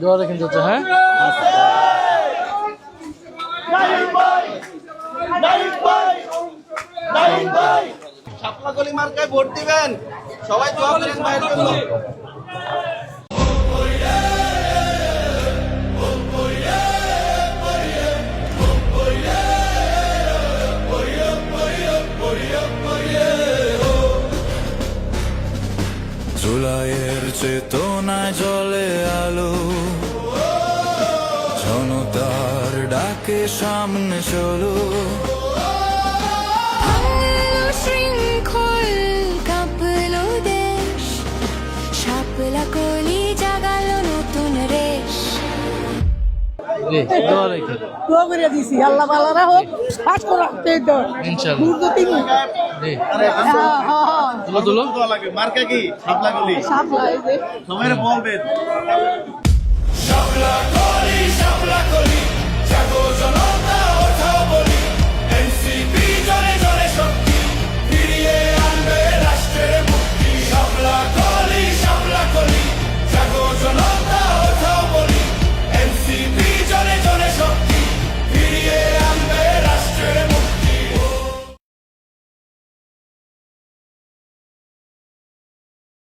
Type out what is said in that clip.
দোয়া রাখেন চাচা হ্যাঁ? শাপলা মার্কায় ভোট দিবেন। সবাই দোয়া করেন ভাইয়ের জন্য। জুলাইয়ের চেতনায় জলে আলো জনতার ডাকে সামনে চলো। শৃঙ্খল কাঁপলো দেশ। শাপলা কলি জাগালো নতুন রেশ। জি দোয়া রাখেন দোয়া করে দিছি আল্লাহ বালারা হোক পাস করা এই তো। দূর তো তিন। জি। তুলো তুলো। দোয়া লাগে মার্কা কি? শাপলা গলি সাপ লাগে বলবেন